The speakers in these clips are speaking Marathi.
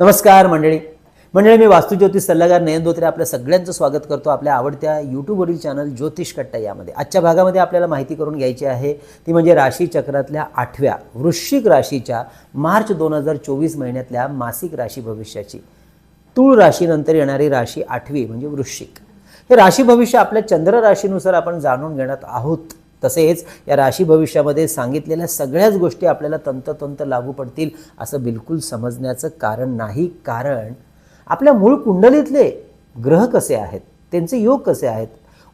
नमस्कार मंडळी. मंडळी मी वास्तुज्योतिष सल्लागार नयन धोत्रे आपल्या सगळ्यांचं स्वागत करतो आपल्या आवडत्या यूट्यूबवरील चॅनल ज्योतिष कट्टा यामध्ये. आजच्या भागामध्ये आपल्याला माहिती करून घ्यायची आहे ती म्हणजे राशी चक्रातल्या आठव्या वृश्चिक राशीच्या मार्च दोन हजार चोवीस महिन्यातल्या मासिक राशी भविष्याची. तूळ राशीनंतर येणारी राशी आठवी म्हणजे वृश्चिक. हे राशी भविष्य आपल्या चंद्र राशीनुसार आपण जाणून घेण्यात आहोत. तसेच या राशी भविष्यामध्ये सांगितलेल्या सगळ्याच गोष्टी आपल्याला तंततंत लागू पडतील असं बिलकुल समजण्याचं कारण नाही. कारण आपल्या मूळ कुंडलीतले ग्रह कसे आहेत त्यांचे योग कसे आहेत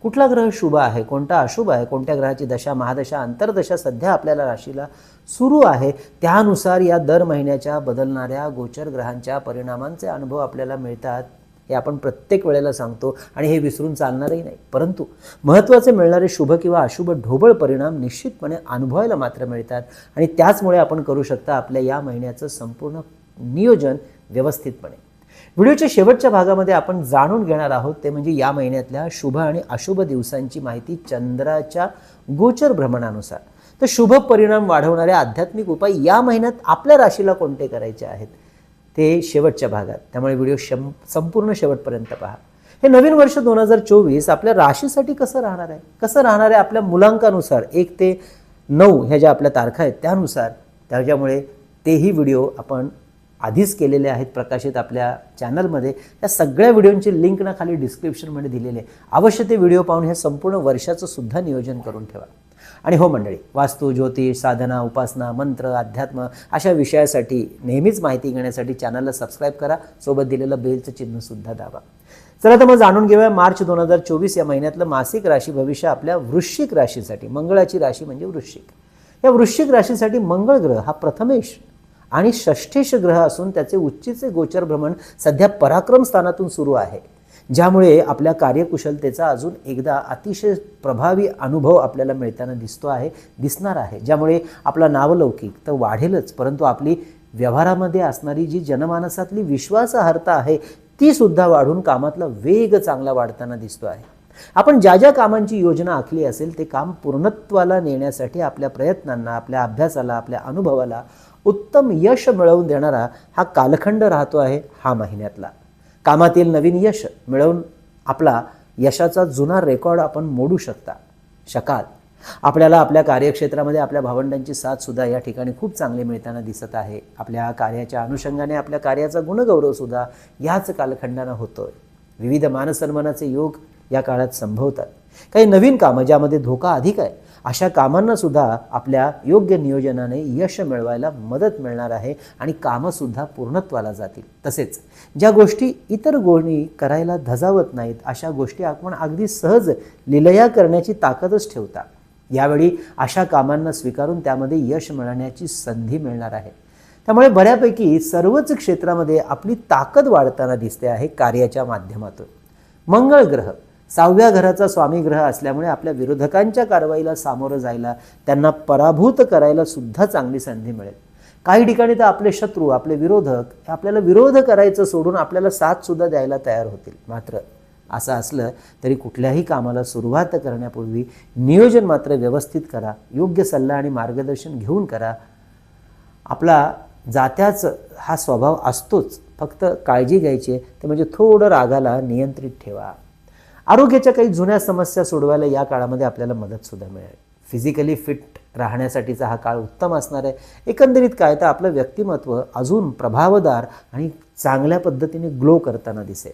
कुठला ग्रह शुभ आहे कोणता अशुभ आहे कोणत्या ग्रहाची दशा महादशा अंतर्दशा सध्या आपल्याला राशीला सुरू आहे त्यानुसार या दर महिन्याच्या बदलणाऱ्या गोचर ग्रहांच्या परिणामांचे अनुभव आपल्याला मिळतात. हे आपण प्रत्येक वेळेला सांगतो आणि हे विसरून चालणारही नाही. परंतु महत्त्वाचे मिळणारे शुभ किंवा अशुभ ढोबळ परिणाम निश्चितपणे अनुभवायला मात्र मिळतात आणि त्याचमुळे आपण करू शकता आपल्या या महिन्याचं संपूर्ण नियोजन व्यवस्थितपणे. व्हिडिओच्या शेवटच्या भागामध्ये आपण जाणून घेणार आहोत ते म्हणजे या महिन्यातल्या शुभ आणि अशुभ दिवसांची माहिती चंद्राच्या गोचर भ्रमणानुसार. तर शुभ परिणाम वाढवणारे आध्यात्मिक उपाय या महिन्यात आपल्या राशीला कोणते करायचे आहेत? ते शेवटच्या भागात. त्यामुळे व्हिडिओ शं संपूर्ण शेवटपर्यंत पहा. हे नवीन वर्ष दोन हजार चोवीस आपल्या राशीसाठी कसं राहणार आहे? कसं राहणार आहे आपल्या मुलांकानुसार? एक ते नऊ ह्या ज्या आपल्या तारखा आहेत त्यानुसार. त्याच्यामुळे तेही व्हिडिओ आपण आधीच केलेले आहेत प्रकाशित आपल्या चॅनलमध्ये. त्या सगळ्या व्हिडिओंची लिंक ना खाली डिस्क्रिप्शनमध्ये दिलेली आहे. अवश्य ते व्हिडिओ पाहून हे संपूर्ण वर्षाचं सुद्धा नियोजन करून ठेवा. आणि हो मंडळी वास्तू ज्योतिष साधना उपासना मंत्र अध्यात्म अशा विषयासाठी नेहमीच माहिती घेण्यासाठी चॅनलला सबस्क्राईब करा. सोबत दिलेलं बेलचं चिन्हसुद्धा दाबा. चला तर मग जाणून घेऊया मार्च दोन हजार चोवीस या महिन्यातलं मासिक राशी भविष्य आपल्या वृश्चिक राशीसाठी. मंगळाची राशी म्हणजे वृश्चिक. या वृश्चिक राशीसाठी मंगळ ग्रह हा प्रथमेश आणि षष्ठेश ग्रह असून त्याचे उच्चीचे गोचर भ्रमण सध्या पराक्रम स्थानातून सुरू आहे. ज्यामुळे आपल्या कार्यकुशलतेचा अजून एकदा अतिशय प्रभावी अनुभव आपल्याला मिळताना दिसतो आहे दिसणार आहे. ज्यामुळे आपला नावलौकिक तर वाढेलच परंतु आपली व्यवहारामध्ये असणारी जी जनमानसातली विश्वासार्हता आहे ती सुद्धा वाढून कामातला वेग चांगला वाढताना दिसतो आहे. आपण ज्या ज्या कामांची योजना आखली असेल ते काम पूर्णत्वाला नेण्यासाठी आपल्या प्रयत्नांना आपल्या अभ्यासाला आपल्या अनुभवाला उत्तम यश मिळवून देणारा हा कालखंड राहतो आहे हा महिन्यातला. कामातील नवीन यश मिळवून आपला यशाचा जुना रेकॉर्ड आपण मोडू शकता. शकाल. आपल्याला आपल्या कार्यक्षेत्रामध्ये आपल्या भावंडांची साथसुद्धा या ठिकाणी खूप चांगली मिळताना दिसत आहे. आपल्या कार्याच्या अनुषंगाने आपल्या कार्याचा गुणगौरवसुद्धा याच कालखंडानं होतोय. विविध मानसन्मानाचे योग या काळात संभवतात. काही नवीन कामं ज्यामध्ये धोका अधिक आहे अशा कामांना सुद्धा आपल्या योग्य नियोजनाने यश मिळवायला मदत मिळणार आहे आणि कामंसुद्धा पूर्णत्वाला जातील. तसेच ज्या गोष्टी इतर गोष्टी करायला धजावत नाहीत अशा गोष्टी आपण अगदी सहज लिलया करण्याची ताकदच ठेवता. यावेळी अशा कामांना स्वीकारून त्यामध्ये यश मिळवण्याची संधी मिळणार आहे. त्यामुळे बऱ्यापैकी सर्वच क्षेत्रामध्ये आपली ताकद वाढताना दिसते आहे कार्याच्या माध्यमातून. मंगळ ग्रह. सहाव्या घराचा स्वामी ग्रह असल्यामुळे आपल्या विरोधकांच्या कारवाईला सामोरं जायला त्यांना पराभूत करायला सुद्धा चांगली संधी मिळेल. काही ठिकाणी तर आपले शत्रू आपले विरोधक हे आपल्याला विरोध करायचं सोडून आपल्याला साथ सुद्धा द्यायला तयार होतील. मात्र असं असलं तरी कुठल्याही कामाला सुरुवात करण्यापूर्वी नियोजन मात्र व्यवस्थित करा योग्य सल्ला आणि मार्गदर्शन घेऊन करा. आपला जात्याच हा स्वभाव असतोच. फक्त काळजी घ्यायची आहे ते म्हणजे थोडं रागाला नियंत्रित ठेवा. आरोग्याच्या काही जुन्या समस्या सोडवायला या काळामध्ये आपल्याला मदतसुद्धा मिळेल. फिजिकली फिट राहण्यासाठीचा हा काळ उत्तम असणार आहे. एकंदरीत काय तर आपलं व्यक्तिमत्व अजून प्रभावदार आणि चांगल्या पद्धतीने ग्लो करताना दिसेल.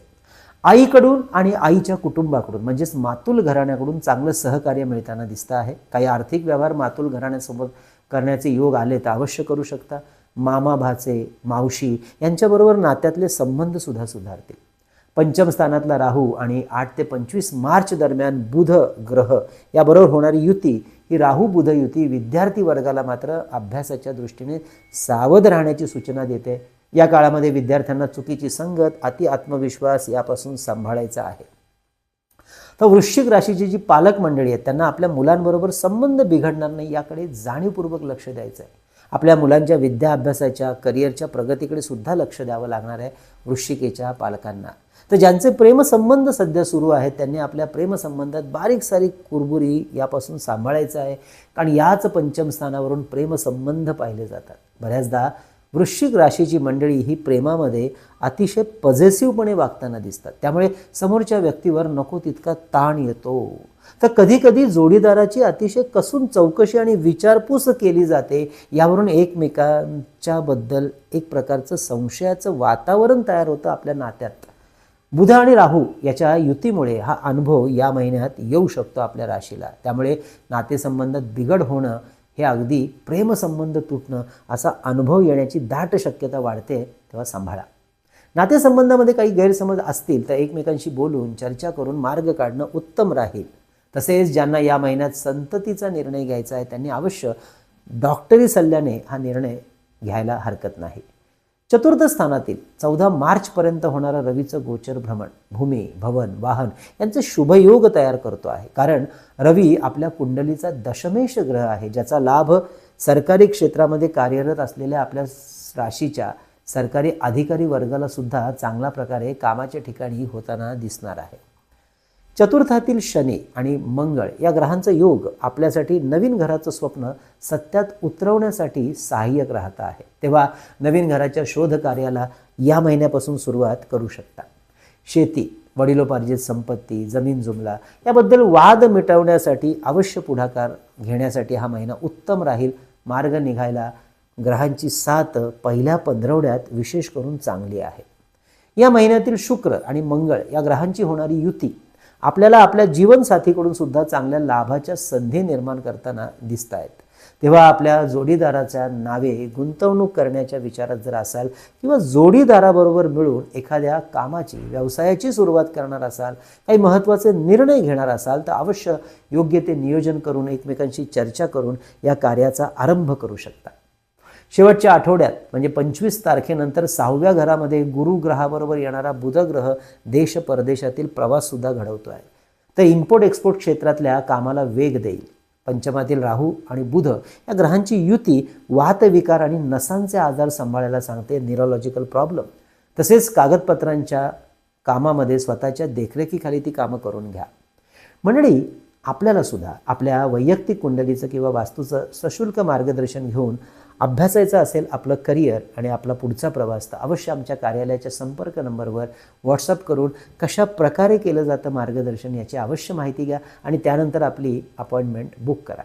आईकडून आणि आईच्या कुटुंबाकडून म्हणजेच मातुल घराण्याकडून चांगलं सहकार्य मिळताना दिसतं आहे. काही आर्थिक व्यवहार मातुल घराण्यासोबत करण्याचे योग आले तर अवश्य करू शकता. मामा भाचे मावशी यांच्याबरोबर नात्यातले संबंधसुद्धा सुधारतील. पंचम स्थानातला राहू आणि आठ ते पंचवीस मार्च दरम्यान बुध ग्रह याबरोबर होणारी युती ही राहू बुध युती विद्यार्थी वर्गाला मात्र अभ्यासाच्या दृष्टीने सावध राहण्याची सूचना देते. या काळामध्ये विद्यार्थ्यांना चुकीची संगत अति आत्मविश्वास यापासून सांभाळायचा आहे. तर वृश्चिक राशीची जी पालक मंडळी आहेत त्यांना आपल्या मुलांबरोबर संबंध बिघडणार नाही याकडे जाणीवपूर्वक लक्ष द्यायचं आहे आपल्या मुलांच्या विद्या अभ्यासाच्या करिअरच्या प्रगतीकडे सुद्धा लक्ष द्यावं लागणार आहे वृश्चिकेच्या पालकांना. तर ज्यांचे प्रेमसंबंध सध्या सुरू आहेत त्यांनी आपल्या प्रेमसंबंधात बारीक सारीक कुरबुरी यापासून सांभाळायचं आहे. कारण याच पंचमस्थानावरून प्रेमसंबंध पाहिले जातात. बऱ्याचदा वृश्चिक राशीची मंडळी ही प्रेमामध्ये अतिशय पॉझिटिव्हपणे वागताना दिसतात. त्यामुळे समोरच्या व्यक्तीवर नको तितका ताण येतो. तर कधीकधी जोडीदाराची अतिशय कसून चौकशी आणि विचारपूस केली जाते यावरून एकमेकांच्याबद्दल एक प्रकारचं संशयाचं वातावरण तयार होतं आपल्या नात्यात. बुध आणि राहू याच्या युतीमुळे हा अनुभव या महिन्यात येऊ शकतो आपल्या राशीला. त्यामुळे नातेसंबंधात बिघड होणं हे अगदी प्रेमसंबंध तुटणं असा अनुभव येण्याची दाट शक्यता वाढते तेव्हा सांभाळा. नातेसंबंधामध्ये काही गैरसमज असतील तर एकमेकांशी बोलून चर्चा करून मार्ग काढणं उत्तम राहील. तसेच ज्यांना या महिन्यात संततीचा निर्णय घ्यायचा आहे त्यांनी अवश्य डॉक्टरी सल्ल्याने हा निर्णय घ्यायला हरकत नाही. चतुर्थ स्थानातील चौदा मार्चपर्यंत होणारा रवीचं गोचर भ्रमण भूमी भवन वाहन यांचं शुभयोग तयार करतो आहे. कारण रवी आपल्या कुंडलीचा दशमेश ग्रह आहे ज्याचा लाभ सरकारी क्षेत्रामध्ये कार्यरत असलेल्या आपल्या राशीच्या सरकारी अधिकारी वर्गाला सुद्धा चांगल्या प्रकारे कामाच्या ठिकाणी होताना दिसणार आहे. चतुर्थातील शनी आणि मंगळ या ग्रहांचा योग आपल्यासाठी नवीन घराचं स्वप्न सत्यात उतरवण्यासाठी सहाय्यक राहत आहे. तेव्हा नवीन घराच्या शोध कार्याला या महिन्यापासून सुरुवात करू शकता. शेती वडिलोपार्जित संपत्ती जमीन जुमला याबद्दल वाद मिटवण्यासाठी अवश्य पुढाकार घेण्यासाठी हा महिना उत्तम राहील. मार्ग निघायला ग्रहांची साथ पहिल्या पंधरवड्यात विशेष करून चांगली आहे. या महिन्यातील शुक्र आणि मंगळ या ग्रहांची होणारी युती आपल्याला आपल्या जीवनसाथीकडून सुद्धा चांगल्या लाभाच्या संधी निर्माण करताना दिसत आहेत तेव्हा आपल्या जोडीदाराच्या नावे गुंतवणूक करण्याच्या विचारात जर असाल किंवा जोडीदाराबरोबर मिळून एखाद्या कामाची व्यवसायाची सुरुवात करणार असाल काही महत्त्वाचे निर्णय घेणार असाल तर अवश्य योग्य ते नियोजन करून एकमेकांशी चर्चा करून या कार्याचा आरंभ करू शकता. शेवटच्या आठवड्यात म्हणजे पंचवीस तारखेनंतर सहाव्या घरामध्ये गुरुग्रहाबरोबर येणारा बुधग्रह देश परदेशातील प्रवाससुद्धा घडवतो आहे तर इम्पोर्ट एक्सपोर्ट क्षेत्रातल्या कामाला वेग देईल. पंचमातील राहू आणि बुध या ग्रहांची युती वातविकार आणि नसांचे आजार सांभाळायला सांगते न्यूरोलॉजिकल प्रॉब्लेम तसेच कागदपत्रांच्या कामामध्ये स्वतःच्या देखरेखीखाली ती कामं करून घ्या. मंडळी आपल्याला सुद्धा आपल्या वैयक्तिक कुंडलीचं किंवा वास्तूचं सशुल्क मार्गदर्शन घेऊन अभ्यासायचं असेल आपलं करिअर आणि आपला पुढचा प्रवास तर अवश्य आमच्या कार्यालयाच्या संपर्क नंबरवर व्हॉट्सअप करून कशा प्रकारे केलं जातं मार्गदर्शन याची अवश्य माहिती घ्या आणि त्यानंतर आपली अपॉइंटमेंट बुक करा.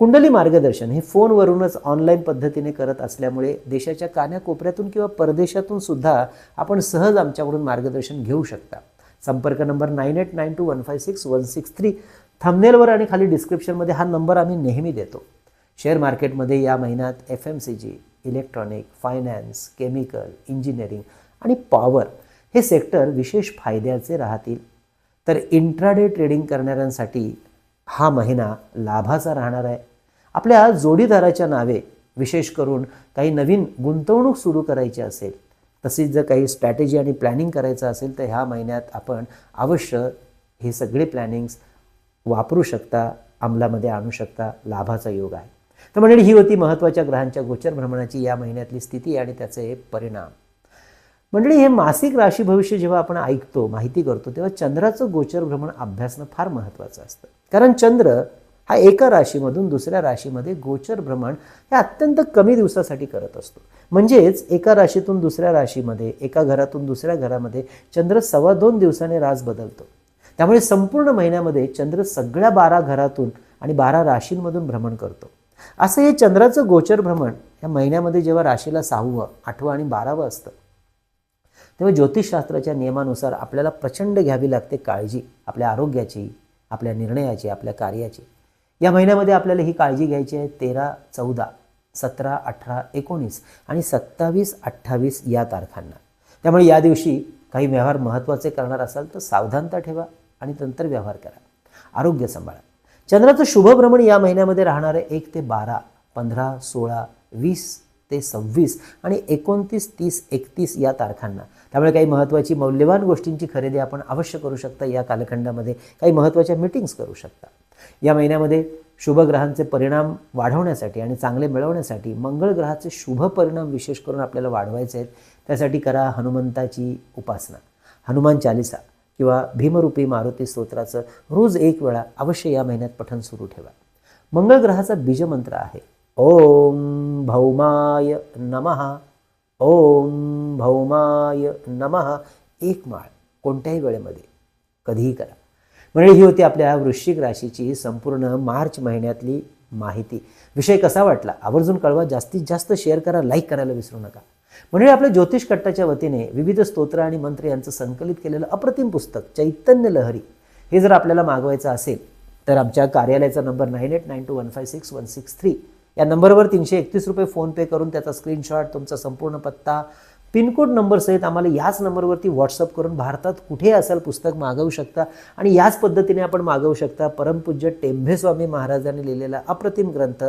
कुंडली मार्गदर्शन हे फोनवरूनच ऑनलाईन पद्धतीने करत असल्यामुळे देशाच्या कान्याकोपऱ्यातून किंवा परदेशातून सुद्धा आपण सहज आमच्याकडून मार्गदर्शन घेऊ शकता. संपर्क number nine eight nine two one five six one six three थंबनेलवर आणि खाली डिस्क्रिप्शनमध्ये हा नंबर आम्ही नेहमी देतो. शेअर मार्केटमध्ये या महिन्यात F M C G electronic finance chemical engineering आणि पॉवर हे सेक्टर विशेष फायद्याचे राहतील. तर इंट्राडे ट्रेडिंग करणाऱ्यांसाठी हा महिना लाभाचा राहणार आहे. आपल्या जोडीदाराच्या नावे विशेष करून काही नवीन गुंतवणूक सुरू करायची असेल तसेच जर काही स्ट्रॅटेजी आणि प्लॅनिंग करायचं असेल तर ह्या महिन्यात आपण अवश्य हे सगळे प्लॅनिंग्स वापरू शकता अंमलामध्ये आणू शकता लाभाचा योग आहे. तर म्हणजे ही होती महत्त्वाच्या ग्रहांच्या गोचर भ्रमणाची या महिन्यातली स्थिती आणि त्याचे परिणाम. मंडळी हे मासिक राशी भविष्य जेव्हा आपण ऐकतो माहिती करतो तेव्हा चंद्राचं गोचर भ्रमण अभ्यासणं फार महत्त्वाचं असतं. कारण चंद्र हा एका राशीमधून दुसऱ्या राशीमध्ये गोचर भ्रमण हे अत्यंत कमी दिवसासाठी करत असतो. म्हणजेच एका राशीतून दुसऱ्या राशीमध्ये एका घरातून दुसऱ्या घरामध्ये चंद्र सव्वा दोन दिवसाने रास बदलतो. त्यामुळे संपूर्ण महिन्यामध्ये चंद्र सगळ्या बारा घरातून आणि बारा राशींमधून भ्रमण करतो. असं हे चंद्राचं गोचर भ्रमण या महिन्यामध्ये जेव्हा राशीला सहावं आठवं आणि बारावं असतं तेव्हा ज्योतिषशास्त्राच्या नियमानुसार आपल्याला प्रचंड घ्यावी लागते काळजी आपल्या आरोग्याची आपल्या निर्णयाची आपल्या कार्याची. या महिन्यामध्ये आपल्याला ही काळजी घ्यायची आहे तेरा चौदा सतरा अठरा एकोणीस आणि सत्तावीस अठ्ठावीस या तारखांना. त्यामुळे या दिवशी काही व्यवहार महत्त्वाचे करणार असाल तर सावधानता ठेवा आणि नंतर व्यवहार करा. आरोग्य सांभाळा. चंद्राचं शुभभ्रमण या महिन्यामध्ये राहणार आहे एक ते बारा पंधरा सोळा वीस ते सव्वीस आणि एकोणतीस तीस एकतीस या तारखांना. त्यामुळे काही महत्त्वाची मौल्यवान गोष्टींची खरेदी आपण अवश्य करू शकता या कालखंडामध्ये. काही महत्त्वाच्या मीटिंग्स करू शकता. या महिन्यामध्ये शुभग्रहांचे परिणाम वाढवण्यासाठी आणि चांगले मिळवण्यासाठी मंगळ ग्रहाचे शुभ परिणाम विशेष करून आपल्याला वाढवायचे आहेत. त्यासाठी करा हनुमंताची उपासना. हनुमान चालिसा. किंवा भीमरूपी मारुती स्तोत्राचं रोज एक वेळा अवश्य या महिन्यात पठन सुरू ठेवा. मंगळ ग्रहाचा बीजमंत्र आहे. ओम भौमाय नमहा ओम भौमाय नमः. एक माळ कोणत्याही वेळेमध्ये कधीही करा. म्हणजे ही होती आपल्या वृश्चिक राशीची संपूर्ण मार्च महिन्यातली माहिती. विषय कसा वाटला? आवर्जून कळवा. जास्तीत जास्त शेअर करा लाईक करायला विसरू नका. म्हणजे आपल्या ज्योतिष कट्टाच्या वतीने विविध स्तोत्र आणि मंत्र यांचं संकलित केलेलं अप्रतिम पुस्तक चैतन्य लहरी हे जर आपल्याला मागवायचं असेल तर आमच्या कार्यालयाचा number nine eight nine two one five six one six three या नंबरवर तीनशे एकतीस रुपये फोनपे करून त्याचा स्क्रीनशॉट तुमचा संपूर्ण पत्ता पिनकोड नंबरसहित आम्हाला याच नंबरवरती व्हॉट्सअप करून भारतात कुठे असेल पुस्तक मागवू शकता आणि याच पद्धतीने आपण मागवू शकता परमपूज्य टेंभेस्वामी महाराजांनी लिहिलेला अप्रतिम ग्रंथ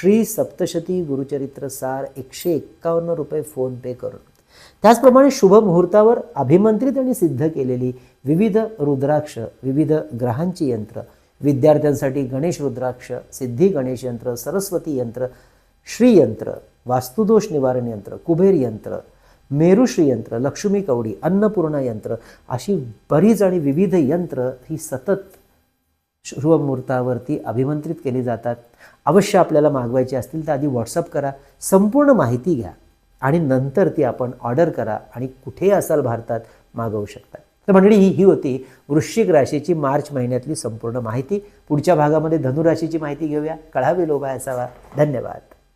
श्री सप्तशती गुरुचरित्र सार एकशे एक्कावन्न रुपये फोनपे करून. त्याचप्रमाणे शुभ मुहूर्तावर अभिमंत्रित आणि सिद्ध केलेली विविध रुद्राक्ष विविध ग्रहांची यंत्र विद्यार्थ्यांसाठी गणेश रुद्राक्ष सिद्धी गणेश यंत्र सरस्वती यंत्र श्रीयंत्र वास्तुदोष निवारण यंत्र कुबेर यंत्र मेरुश्री यंत्र लक्ष्मी कवडी अन्नपूर्णा यंत्र अशी बरीच आणि विविध यंत्र ही सतत शुभमुहूर्तावरती अभिमंत्रित केली जातात. अवश्य आपल्याला मागवायची असतील तर आधी व्हॉट्सअप करा. संपूर्ण माहिती घ्या आणि नंतर ती आपण ऑर्डर करा आणि कुठेही असाल भारतात मागवू शकता तर मंडळी ही ही होती वृश्चिक राशीची मार्च महिन्यातली संपूर्ण माहिती. पुढच्या भागामध्ये धनुराशीची माहिती घेऊया. कळावे लोभा असावा. धन्यवाद.